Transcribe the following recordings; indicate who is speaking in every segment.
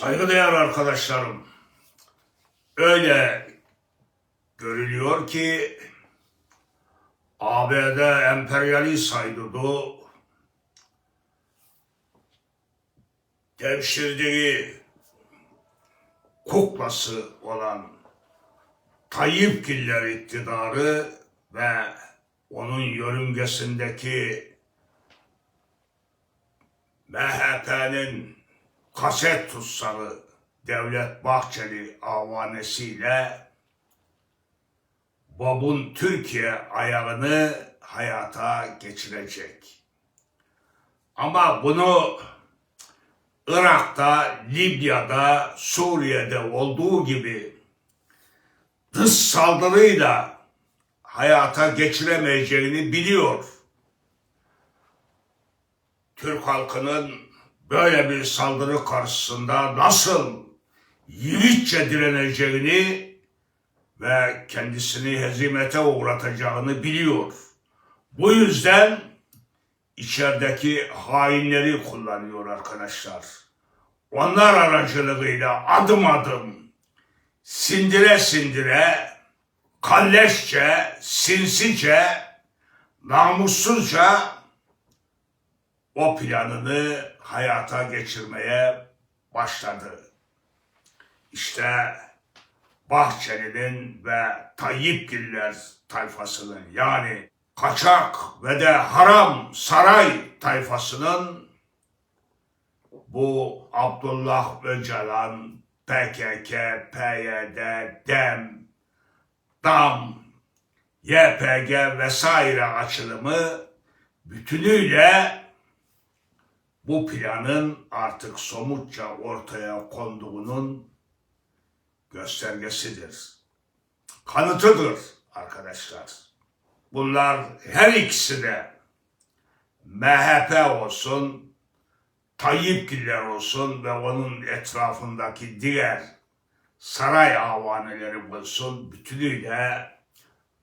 Speaker 1: Saygıdeğer arkadaşlarım, öyle görülüyor ki ABD emperyalist haydudu devşirdiği kuklası olan Tayyipgiller iktidarı ve onun yörüngesindeki MHP'nin kaset tutsağı Devlet Bahçeli avanesiyle Bob'un Türkiye ayağını hayata geçirecek. Ama bunu Irak'ta, Libya'da, Suriye'de olduğu gibi dış saldırıyla hayata geçiremeyeceğini biliyor. Türk halkının böyle bir saldırı karşısında nasıl yiğitçe direneceğini ve kendisini hezimete uğratacağını biliyor. Bu yüzden içerideki hainleri kullanıyor arkadaşlar. Onlar aracılığıyla adım adım sindire sindire kalleşçe, sinsice, namussuzca o planını hayata geçirmeye başladı. İşte Bahçeli'nin ve Tayyipgiller tayfasının yani kaçak ve de haram saray tayfasının bu Abdullah Öcalan, PKK, PYD, DEM, DAM, YPG vesaire açılımı bütünüyle bu planın artık somutça ortaya konduğunun göstergesidir. Kanıtıdır arkadaşlar. Bunlar her ikisi de MHP olsun, Tayyipgiller olsun ve onun etrafındaki diğer saray avaneleri olsun bütünüyle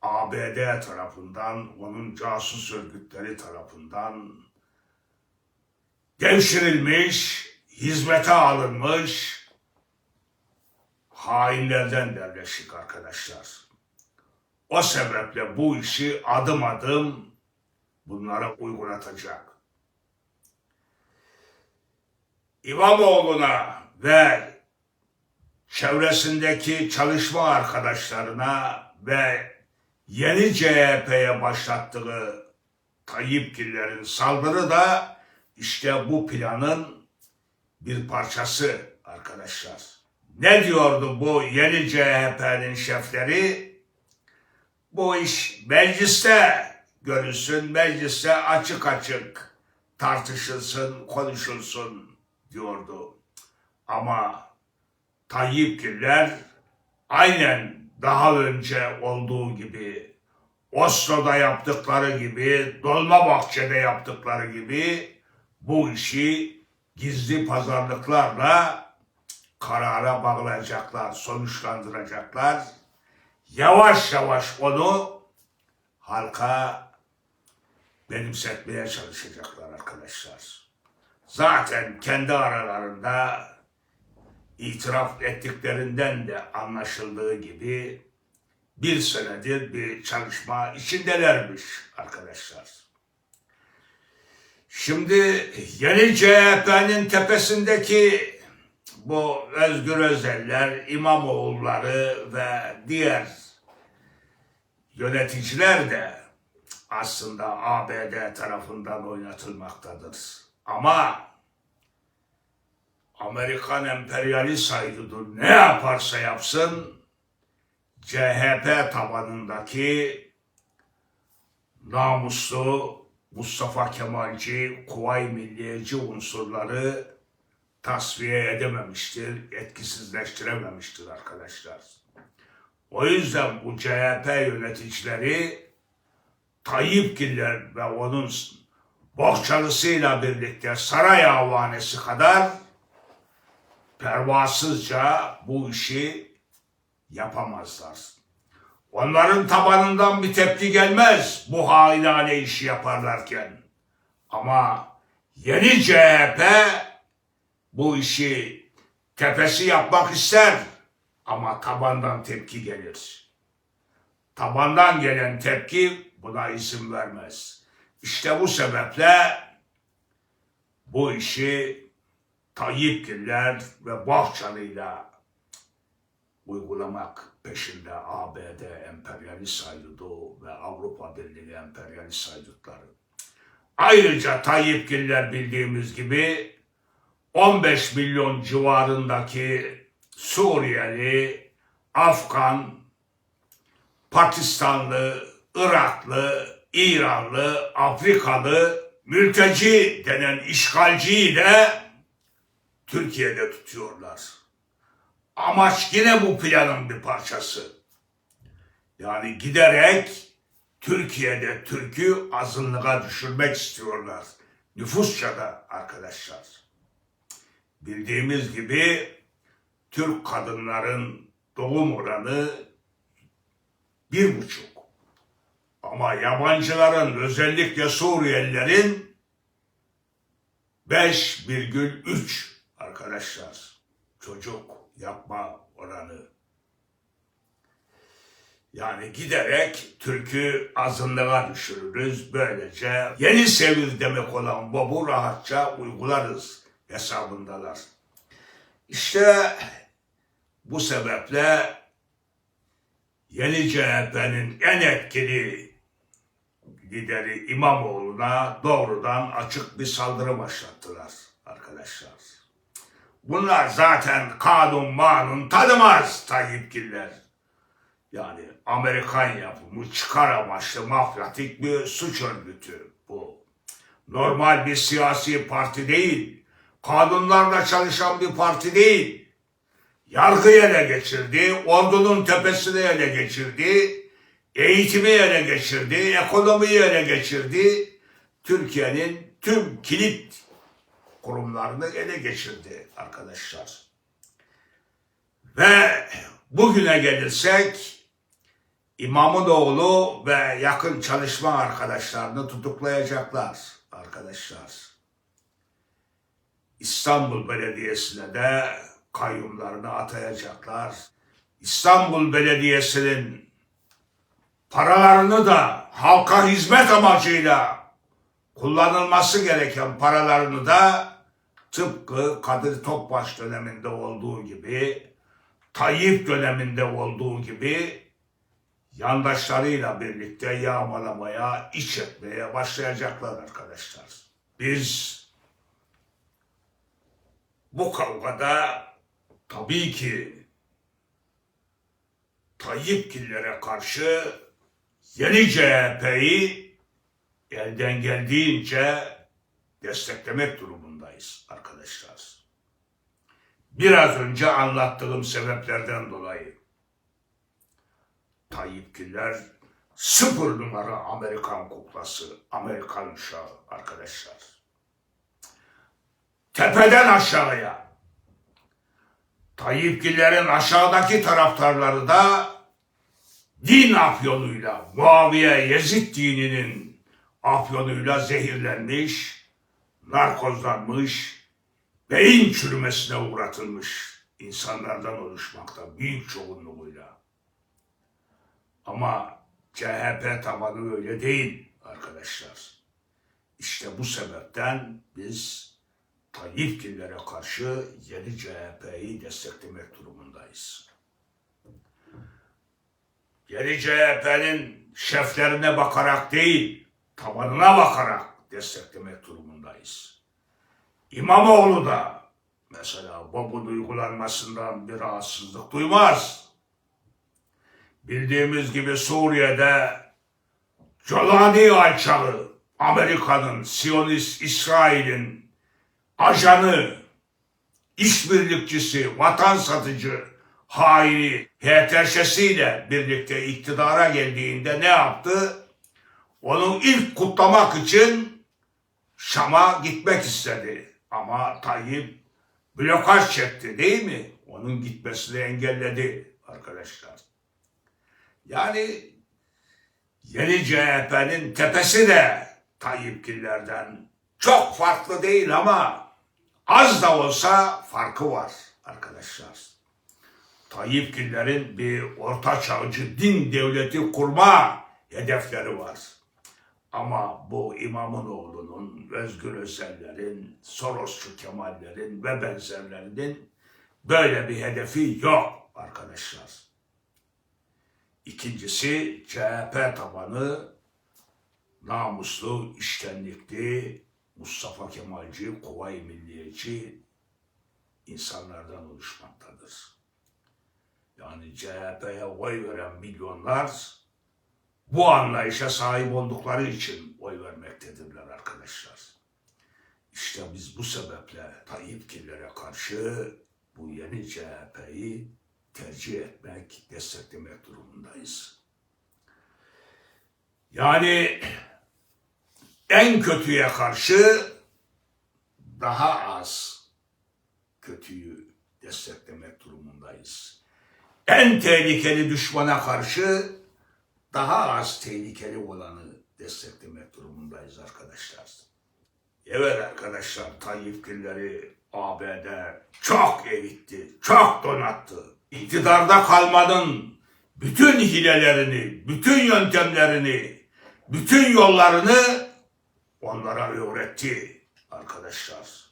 Speaker 1: ABD tarafından, onun casus örgütleri tarafından devşirilmiş, hizmete alınmış hainlerden derleşik arkadaşlar. O sebeple bu işi adım adım bunlara uygulatacak. İmamoğlu'na ve çevresindeki çalışma arkadaşlarına ve yeni CHP'ye başlattığı Tayyipgillerin saldırı da işte bu planın bir parçası arkadaşlar. Ne diyordu bu yeni CHP'nin şefleri? Bu iş mecliste görülsün, mecliste açık açık tartışılsın, konuşulsun diyordu. Ama Tayyipgiller aynen daha önce olduğu gibi Oslo'da yaptıkları gibi, Dolmabahçe'de yaptıkları gibi bu işi gizli pazarlıklarla karara bağlayacaklar, sonuçlandıracaklar. Yavaş yavaş onu halka benimsetmeye çalışacaklar arkadaşlar. Zaten kendi aralarında itiraf ettiklerinden de anlaşıldığı gibi bir senedir bir çalışma içindelermiş arkadaşlar. Şimdi yeni CHP'nin tepesindeki bu Özgür Özeller, İmamoğulları ve diğer yöneticiler de aslında ABD tarafından oynatılmaktadır. Ama Amerikan emperyalist haydudu ne yaparsa yapsın CHP tabanındaki namuslu Mustafa Kemalci, Kuvay Milliyeci unsurları tasfiye edememiştir, etkisizleştirememiştir arkadaşlar. O yüzden bu CHP yöneticileri Tayyipgiller ve onun bohçalısıyla birlikte saray avanesi kadar pervasızca bu işi yapamazlar. Onların tabanından bir tepki gelmez bu hainane işi yaparlarken. Ama yeni CHP bu işi tepesi yapmak ister ama tabandan tepki gelir. Tabandan gelen tepki buna izin vermez. İşte bu sebeple bu işi Tayyipgiller ve Bahçeli'yle uygulamak peşinde ABD emperyalist haydudu ve Avrupa Birliği emperyalist haydutları. Ayrıca Tayyipgiller bildiğimiz gibi 15 milyon civarındaki Suriyeli, Afgan, Pakistanlı, Iraklı, İranlı, Afrikalı mülteci denen işgalciyi de Türkiye'de tutuyorlar. Amaç yine bu planın bir parçası. Yani giderek Türkiye'de Türk'ü azınlığa düşürmek istiyorlar. Nüfusça da arkadaşlar. Bildiğimiz gibi Türk kadınların doğum oranı bir buçuk. Ama yabancıların özellikle Suriyelilerin 5,3 arkadaşlar. Çocuk yapma oranı. Yani giderek Türk'ü azınlığa düşürürüz. Böylece yeni sevir demek olan bu rahatça uygularız hesabındalar. İşte bu sebeple yeni CHP'nin en etkili lideri İmamoğlu'na doğrudan açık bir saldırı başlattılar arkadaşlar. Bunlar zaten kanun manun tanımaz Tayyipgiller. Yani Amerikan yapımı çıkar amaçlı mafyatik bir suç örgütü bu. Normal bir siyasi parti değil. Kanunlarla çalışan bir parti değil. Yargıyı ele geçirdi, ordunun tepesini ele geçirdi, eğitimi ele geçirdi, ekonomiyi ele geçirdi. Türkiye'nin tüm kilit kurumlarını ele geçirdi arkadaşlar. Ve bugüne gelirsek İmamoğlu ve yakın çalışma arkadaşlarını tutuklayacaklar arkadaşlar. İstanbul Belediyesi'ne de kayyumlarını atayacaklar. İstanbul Belediyesi'nin paralarını da halka hizmet amacıyla kullanılması gereken paralarını da tıpkı Kadir Topbaş döneminde olduğu gibi, Tayyip döneminde olduğu gibi yandaşlarıyla birlikte yağmalamaya, iç etmeye başlayacaklar arkadaşlar. Biz bu kavgada tabii ki Tayyipgillere karşı yeni CHP'yi elden geldiğince desteklemek durumundayız arkadaşlar. Biraz önce anlattığım sebeplerden dolayı Tayyipgiller sıfır numara Amerikan kuklası, Amerikan uşağı arkadaşlar. Tepeden aşağıya. Tayyipgillerin aşağıdaki taraftarları da din afyonuyla, Muaviye Yezid dininin afyonuyla zehirlenmiş, narkozlanmış, beyin çürümesine uğratılmış insanlardan oluşmakta büyük çoğunluğuyla. Ama CHP tabanı öyle değil arkadaşlar. İşte bu sebepten biz Tayyipgillere karşı yeni CHP'yi desteklemek durumundayız. Yeni CHP'nin şeflerine bakarak değil, tabanına bakarak desteklemek durumundayız. İmamoğlu da mesela BOB'un uygulanmasından bir rahatsızlık duymaz. Bildiğimiz gibi Suriye'de Colani alçağı, Amerika'nın, Siyonist İsrail'in ajanı, işbirlikçisi, vatan satıcı, haini HTŞ'siyle birlikte iktidara geldiğinde ne yaptı? Onu ilk kutlamak için Şam'a gitmek istedi. Ama Tayyip blokaj çekti değil mi? Onun gitmesini engelledi arkadaşlar. Yani yeni CHP'nin tepesi de Tayyipgillerden çok farklı değil ama az da olsa farkı var arkadaşlar. Tayyipgillerin bir orta din devleti kurma hedefleri var. Ama bu İmamoğlu'nun, Özgür Özel'lerin, Sorosçu Kemal'lerin ve benzerlerinin böyle bir hedefi yok arkadaşlar. İkincisi CHP tabanı namuslu, iştenlikli, Mustafa Kemalci, Kuvayi Milliyetçi insanlardan oluşmaktadır. Yani CHP'ye oy veren milyonlar bu anlayışa sahip oldukları için oy vermektedirler arkadaşlar. İşte biz bu sebeple Tayyipgillere karşı bu yeni CHP'yi tercih etmek, desteklemek durumundayız. Yani en kötüye karşı daha az kötüyü desteklemek durumundayız. En tehlikeli düşmana karşı daha az tehlikeli olanı desteklemek durumundayız arkadaşlar. Evet arkadaşlar Tayyipgilleri ABD çok eğitti, çok donattı. İktidarda kalmanın bütün hilelerini, bütün yöntemlerini, bütün yollarını onlara öğretti arkadaşlar.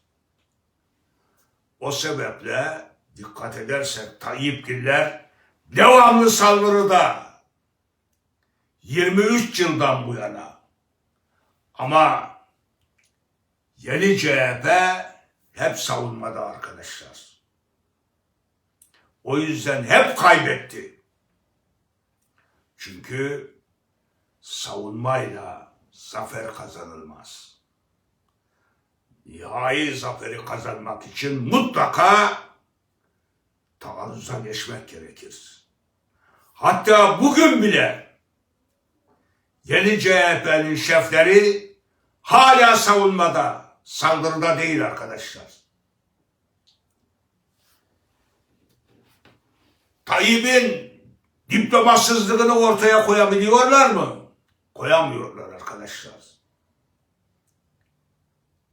Speaker 1: O sebeple dikkat edersek Tayyipgiller devamlı saldırıda 23 yıldan bu yana. Ama yeni CHP hep savunmada arkadaşlar. O yüzden hep kaybetti. Çünkü savunmayla zafer kazanılmaz. Nihai zaferi kazanmak için mutlaka taarruza geçmek gerekir. Hatta bugün bile yeni CHP'nin şefleri hala savunmada, saldırıda değil arkadaşlar. Tayyip'in diplomasızlığını ortaya koyabiliyorlar mı? Koyamıyorlar arkadaşlar.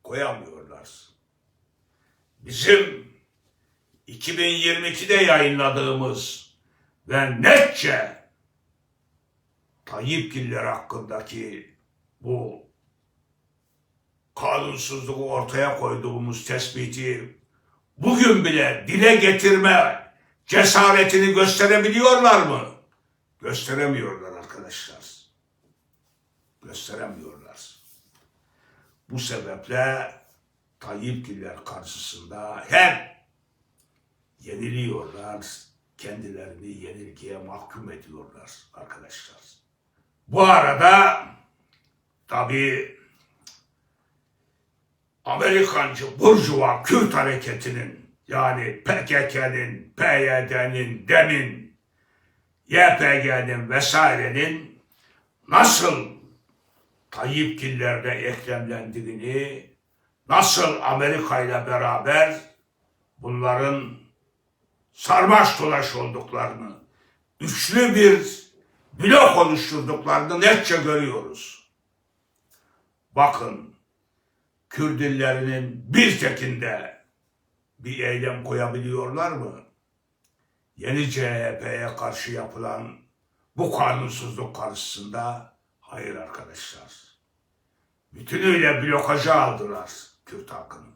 Speaker 1: Koyamıyorlar. Bizim 2022'de yayınladığımız ve netçe Tayyipgiller hakkındaki bu kanunsuzluğu ortaya koyduğumuz tespiti bugün bile dile getirme cesaretini gösterebiliyorlar mı? Gösteremiyorlar arkadaşlar. Gösteremiyorlar. Bu sebeple Tayyipgiller karşısında hem yeniliyorlar, kendilerini yenilgiye mahkum ediyorlar arkadaşlar. Bu arada tabii Amerikancı Burjuva Kürt hareketinin yani PKK'nın, PYD'nin, DEM'in, YPG'nin vesairenin nasıl Tayyipgillerde eklemlendiğini, nasıl Amerika ile beraber bunların sarmaş dolaş olduklarını, üçlü bir blok oluşturduklarını netçe görüyoruz. Bakın, Kürdillerinin bir tekinde bir eylem koyabiliyorlar mı? Yeni CHP'ye karşı yapılan bu kanunsuzluk karşısında hayır arkadaşlar. Bütünüyle blokaja aldılar Kürt halkını.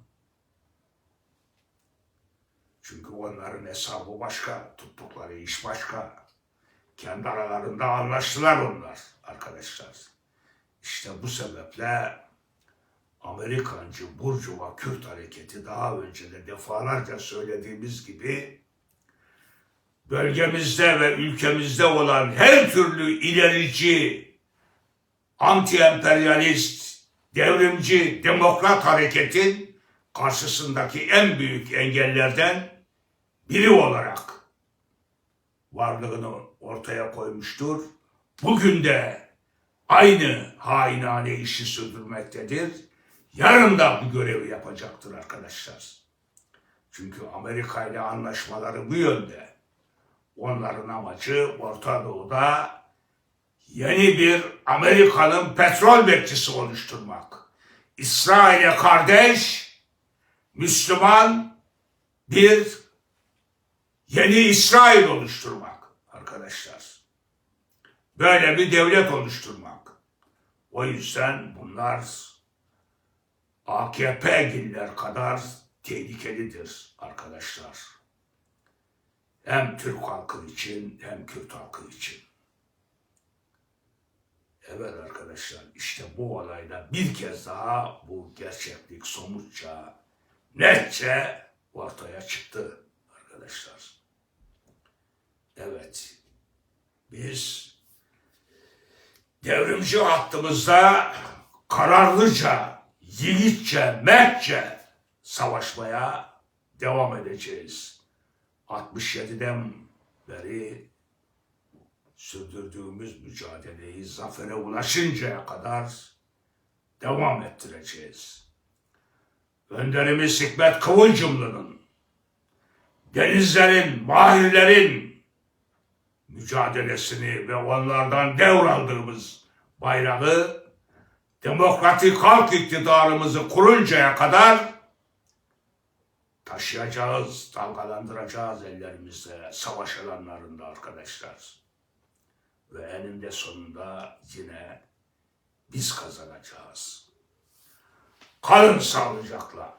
Speaker 1: Çünkü onların hesabı başka, tuttukları iş başka. Kendi aralarında anlaştılar onlar arkadaşlar. İşte bu sebeple Amerikancı Burjuva Kürt hareketi daha önce de defalarca söylediğimiz gibi bölgemizde ve ülkemizde olan her türlü ilerici, anti-emperyalist, devrimci, demokrat hareketin karşısındaki en büyük engellerden biri olarak varlığını ortaya koymuştur. Bugün de aynı hainane işi sürdürmektedir. Yarın da bu görevi yapacaktır arkadaşlar. Çünkü Amerika ile anlaşmaları bu yönde. Onların amacı Orta Doğu'da yeni bir Amerika'nın petrol bekçisi oluşturmak. İsrail'e kardeş, Müslüman bir yeni İsrail oluşturmak arkadaşlar. Böyle bir devlet oluşturmak. O yüzden bunlar AKP'giller kadar tehlikelidir arkadaşlar. Hem Türk halkı için hem Kürt halkı için. Evet arkadaşlar işte bu olayda bir kez daha bu gerçeklik somutça, netçe ortaya çıktı arkadaşlar. Evet biz devrimci hattımızda kararlıca, yiğitçe, mertçe savaşmaya devam edeceğiz. 67'den beri sürdürdüğümüz mücadeleyi zafere ulaşıncaya kadar devam ettireceğiz. Önderimiz Hikmet Kıvılcımlı'nın, denizlerin, mahirlerin mücadelesini ve onlardan devraldığımız bayrağı demokratik halk iktidarımızı kuruncaya kadar taşıyacağız, dalgalandıracağız ellerimizle savaş alanlarında arkadaşlar. Ve eninde sonunda yine biz kazanacağız. Kalın sağlıcakla.